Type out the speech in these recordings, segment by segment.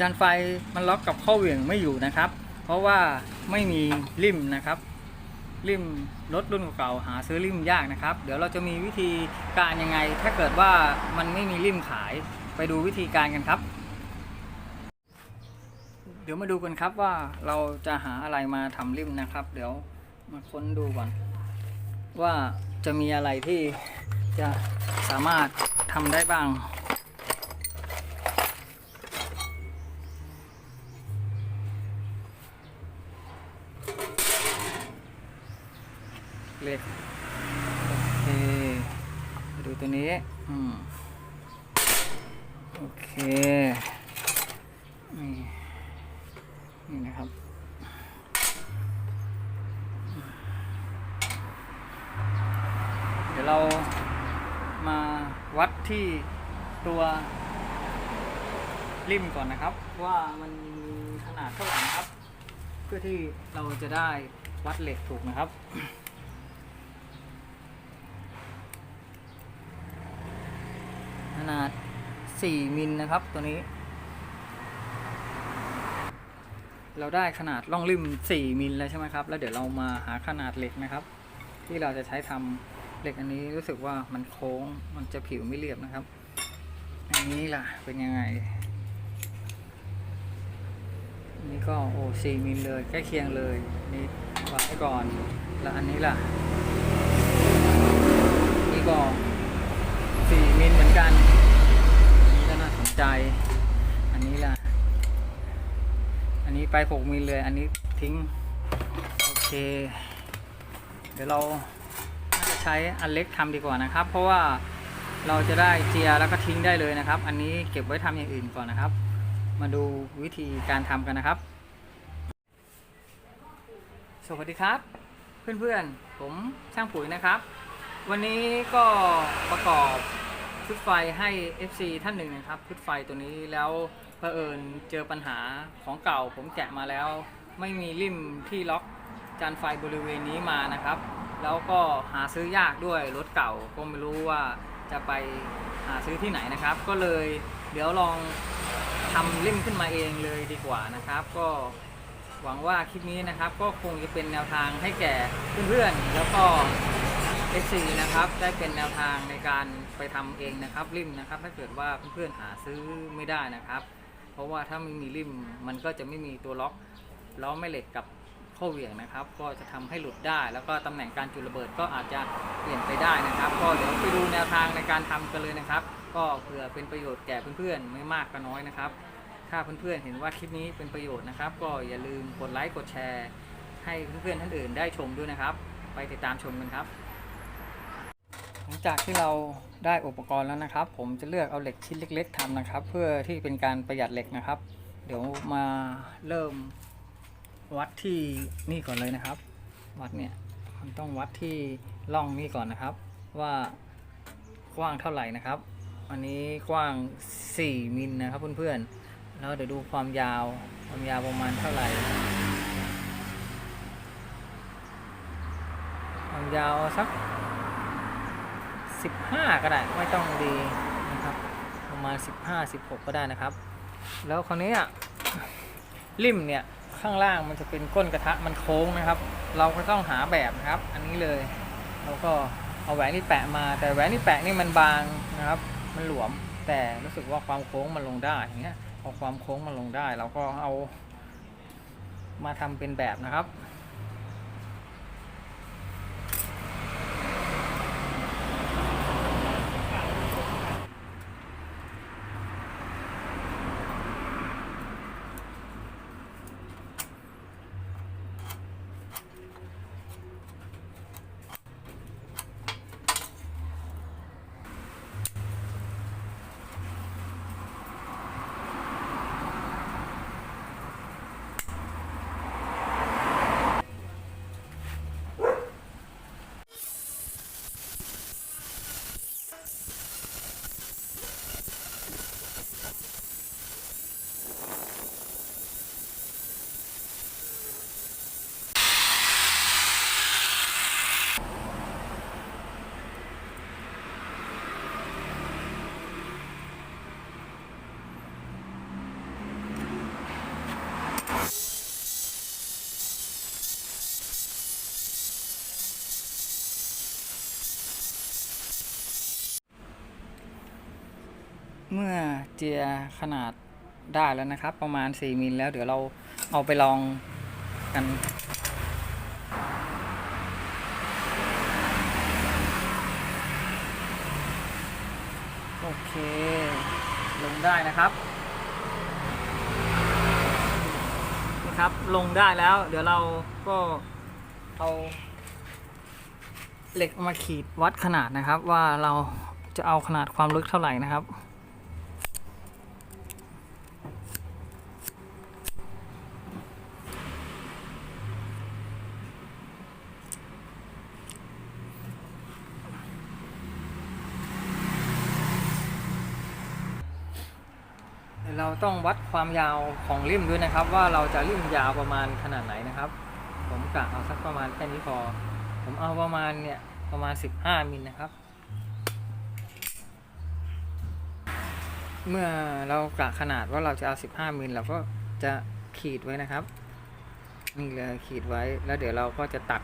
จานไฟมันล็อกกับข้อเหวี่ยงไม่อยู่นะครับ เพราะว่าไม่มีริมนะครับ ริมรถรุ่นเก่าหาซื้อริมยากนะครับ เดี๋ยวเราจะมีวิธีการยังไง ถ้าเกิดว่ามันไม่มีริมขายไปดูวิธีการกันครับ เดี๋ยวมาดูกันครับว่าเราจะหาอะไรมาทำริมนะครับ เดี๋ยวมาค้นดูก่อน ว่าจะมีอะไรที่จะสามารถทำได้บ้าง เหล็กโอเคดูตัวนี้อืมโอเคนี่นี่นะครับเดี๋ยวเรามาวัดที่ตัวริมก่อนนะครับ ว่ามันมีขนาดเท่าไหร่นะครับ เพื่อที่เราจะได้วัดเหล็กถูกนะครับ ขนาด 4 มิลนะครับตัวนี้ เราได้ขนาดล่องริม 4 มิลแล้วใช่ไหมครับ แล้วเดี๋ยวเรามาหาขนาดเหล็กนะครับ ที่เราจะใช้ทำเหล็กอันนี้รู้สึกว่ามันโค้งมันจะผิวไม่เรียบนะครับ อันนี้ล่ะเป็นยังไงอันนี้ก็โอ้สี่มิลเลยใกล้เคียงเลยนี่วางไว้ก่อน แล้วอันนี้ล่ะนี่ก็สี่มิลเหมือนกัน อันนี้ก็น่าสน ใจ อันนี้ล่ะ อันนี้ไปหกมิลเลย อันนี้ทิ้ง โอเค เดี๋ยวเราจะใช้อันเล็กทำดีกว่านะครับ เพราะว่าเราจะได้เจียแล้วก็ทิ้งได้เลยนะครับ อันนี้เก็บไว้ทำอย่างอื่นก่อนนะครับ มาดูวิธีการทำกันนะครับ สวัสดีครับ เพื่อนๆ ผมช่างปุ๋ยนะครับ วันนี้ก็ประกอบ ชุดไฟให้ FC ท่านหนึ่งนะครับ ชุดไฟตัวนี้แล้วเผอิญเจอปัญหาของเก่าผมแกะมาแล้ว ไม่มีริมที่ล็อกจานไฟบริเวณนี้มานะครับ แล้วก็หาซื้อยากด้วยรถเก่าก็ไม่รู้ว่าจะไปหาซื้อที่ไหนนะครับ ก็เลยเดี๋ยวลองทำริมขึ้นมาเองเลยดีกว่านะครับ ก็หวังว่าคลิปนี้นะครับ ก็คงจะเป็นแนวทางให้แก่เพื่อนๆแล้วก็ FC นะครับได้เป็นแนวทางในการไปทำเองนะครับริมนะครับถ้าเกิดว่าเพื่อนๆหาซื้อไม่ได้นะครับ เพราะว่าถ้าไม่มีริมมันก็จะไม่มีตัวล็อกล้อแม่เหล็กกับข้อเหวี่ยงนะครับ ก็จะทำให้หลุดได้ แล้วก็ตำแหน่งการจุดระเบิดก็อาจจะเปลี่ยนไปได้นะครับ ก็เดี๋ยวไปดูแนวทางในการทำกันเลยนะครับ ก็เผื่อเป็นประโยชน์แก่เพื่อนๆไม่มากก็น้อยนะครับ ถ้าเพื่อนๆเห็นว่าคลิปนี้เป็นประโยชน์นะครับ ก็อย่าลืมกดไลค์กดแชร์ ให้เพื่อนๆท่านอื่นได้ชมด้วยนะครับ ไปติดตามชมกันครับ ลังจากที่เราได้อุปกรณ์แล้วนะครับ ผมจะเลือกเอาเหล็กชิ้นเล็ก ๆทำนะครับ เพื่อที่เป็นการประหยัดเหล็กนะครับ เดี๋ยวมาเริ่มวัดที่นี่ก่อนเลยนะครับ วัดเนี่ยมันต้องวัดที่ร่องนี่ก่อนนะครับ ว่ากว้างเท่าไหร่นะครับ อันนี้กว้าง 4มิลนะครับเพื่อนๆแล้วเดี๋ยวดูความยาวความยาวประมาณเท่าไหร่ความยาวสัก 15 ก็ได้ไม่ต้องดีนะครับประมาณ 15 16 ก็ได้นะครับ แล้วคราวนี้ริมเนี่ยข้างล่างมันจะเป็นก้นกระทะมันโค้งนะครับ เราก็ต้องหาแบบนะครับ อันนี้เลยเราก็เอาแหวนที่แปะมาแต่แหวนที่แปะนี่มันบางนะครับ มันหลวมแต่รู้สึกว่าความโค้งมันลงได้อย่างเงี้ยพอความโค้งมันลงได้ เราก็เอามาทำเป็นแบบนะครับ เมื่อเจียขนาดได้แล้วนะครับ ประมาณ 4มิลแล้วเดี๋ยวเราเอาไปลองกันโอเค ลงได้นะครับนี่ครับลงได้แล้ว เดี๋ยวเราก็เอาเหล็กมาขีดวัดขนาดนะครับ ว่าเราจะเอาขนาดความลึกเท่าไหร่นะครับ เราต้องวัดความยาวของริมด้วยนะครับ ว่าเราจะริมยาวประมาณขนาดไหนนะครับ ผมกะเอาสักประมาณแค่นี้พอ ผมเอาประมาณเนี่ยประมาณ 15มิลนะครับ เมื่อเรากะขนาดว่าเราจะเอา 15มิลเราก็จะขีดไว้นะครับ นี่เลยขีดไว้แล้วเดี๋ยวเราก็จะตัด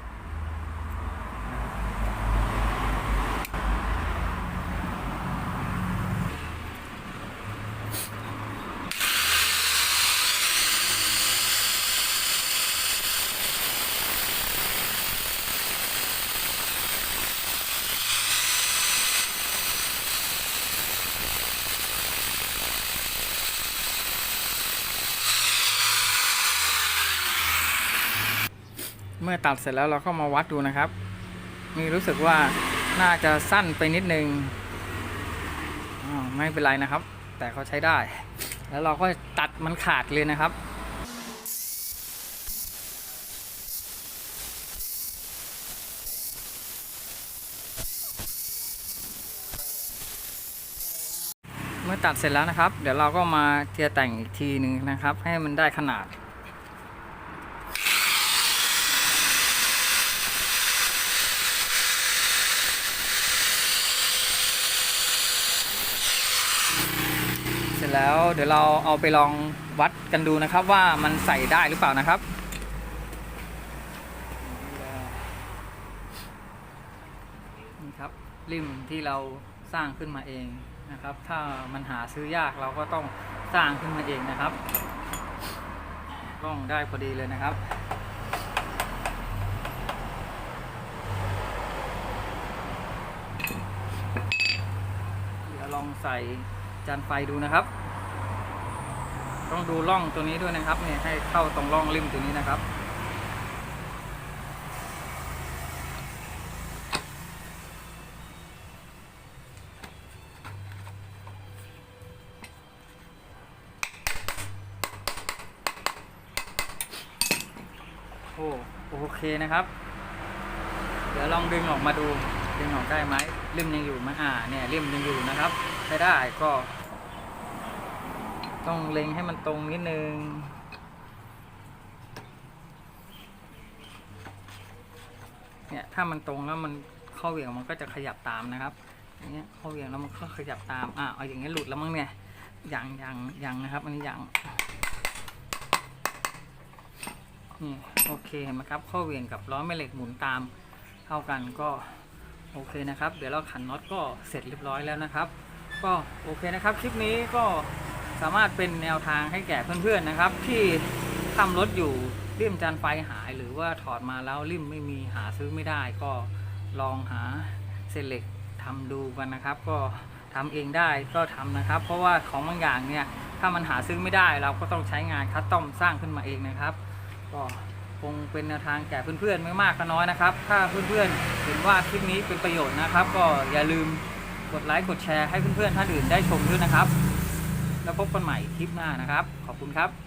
เมื่อตัดเสร็จแล้วเราก็มาวัดดูนะครับ มีรู้สึกว่าน่าจะสั้นไปนิดนึงอ้าวไม่เป็นไรนะครับ แต่เขาใช้ได้ แล้วเราก็ตัดมันขาดเลยนะครับเมื่อตัดเสร็จแล้วนะครับ เดี๋ยวเราก็มาเทียแต่งอีกทีหนึ่งนะครับ ให้มันได้ขนาด ร็จแล้วเดี๋ยวเราเอาไปลองวัดกันดูนะครับว่ามันใส่ได้หรือเปล่านะครับนี่ครับริมที่เราสร้างขึ้นมาเองนะครับ ถ้ามันหาซื้อยากเราก็ต้องสร้างขึ้นมาเองนะครับกล้องได้พอดีเลยนะครับเดี๋ยวลองใส่ จานไฟดูนะครับ ต้องดูร่องตัวนี้ด้วยนะครับเนี่ยให้เข้าตรงร่องริมตัวนี้นะครับ โอ้โอเคนะครับ เดี๋ยวลองดึงออกมาดูดึงออกได้ไหมริมยังอยู่ไหมอ่าเนี่ยริมยังอยู่นะครับใช้ได้ก็ ต้องเล็งให้มันตรงนิดนึง เนี่ยถ้ามันตรงแล้วมันข้าเหวี่ยงมันก็จะขยับตามนะครับอย่างเงี้ยข้าเหวี่ยงแล้วมันก็ขยับตามอ่าเอาอย่างเงี้ยหลุดแล้วมั้งเนี่ยยังยังยังนะครับ อันนี้ยังนี่โอเคเห็นไหมครับ ข้อเหวี่ยงกับล้อแม่เหล็กหมุนตามเท่ากันก็โอเคนะครับ เดี๋ยวเราขันน็อตก็เสร็จเรียบร้อยแล้วนะครับ ก็โอเคนะครับ คลิปนี้ก็ สามารถเป็นแนวทางให้แก่เพื่อนๆนะครับ ที่ทำรถอยู่ริมจานไฟหาย หรือว่าถอดมาแล้วริมไม่มีหาซื้อไม่ได้ ก็ลองหาเศษเหล็กทำดูกันนะครับ ก็ทำเองได้ก็ทำนะครับ เพราะว่าของบางอย่างเนี่ยถ้ามันหาซื้อไม่ได้เราก็ต้องใช้งานคัสตอมสร้างขึ้นมาเองนะครับ ก็คงเป็นแนวทางแก่เพื่อนๆไม่มากก็น้อยนะครับ ถ้าเพื่อนๆเห็นว่าคลิปนี้เป็นประโยชน์นะครับ ก็อย่าลืมกดไลค์กดแชร์ให้เพื่อนๆท่านอื่นได้ชมด้วยนะครับ แล้วพบกันใหม่คลิปหน้านะครับ ขอบคุณครับ